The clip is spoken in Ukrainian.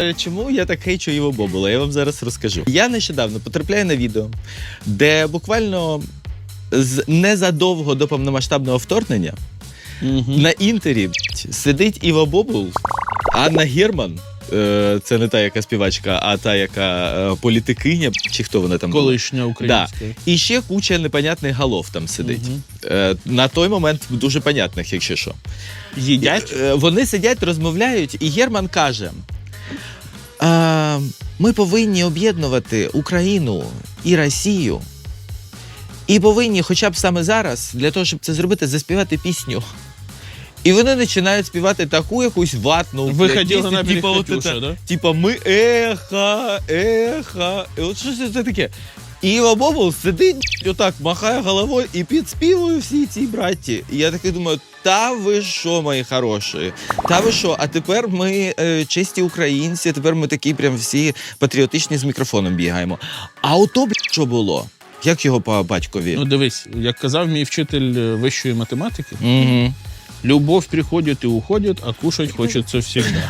Е, Чому я так хейчу Іво Бобула? Я вам зараз розкажу. Я нещодавно потрапляю на відео, де буквально з незадовго до повномасштабного вторгнення на інтері сидить Іво Бобул, Анна Герман. е, Це не та, яка співачка, а та, яка е, політикиня, чи хто вона там була. Колишня українська. І ще куча непонятних голов там сидить. Е, На той момент дуже понятних, якщо що. Їдять. Вони сидять, розмовляють, і Герман каже: ми повинні об'єднувати Україну і Росію. І повинні, хоча б саме зараз, для того, щоб це зробити, заспівати пісню. І вони починають співати таку якусь ватну. Ви хотіли на типа, от це- да? Типа ми еха, еха. І от що це таке? І Іва Бобул сидить, отак махає головою і підспівує всі ці братті. І я такий думаю, та ви що, мої хороші? Та ви що? А тепер ми е, чисті українці, тепер ми такі прям всі патріотичні з мікрофоном бігаємо. А ото б що було? Як його по батькові? Ну дивись, як казав мій вчитель е, вищої математики, Угу. любов приходить і уходить, а кушать хочеться завжди.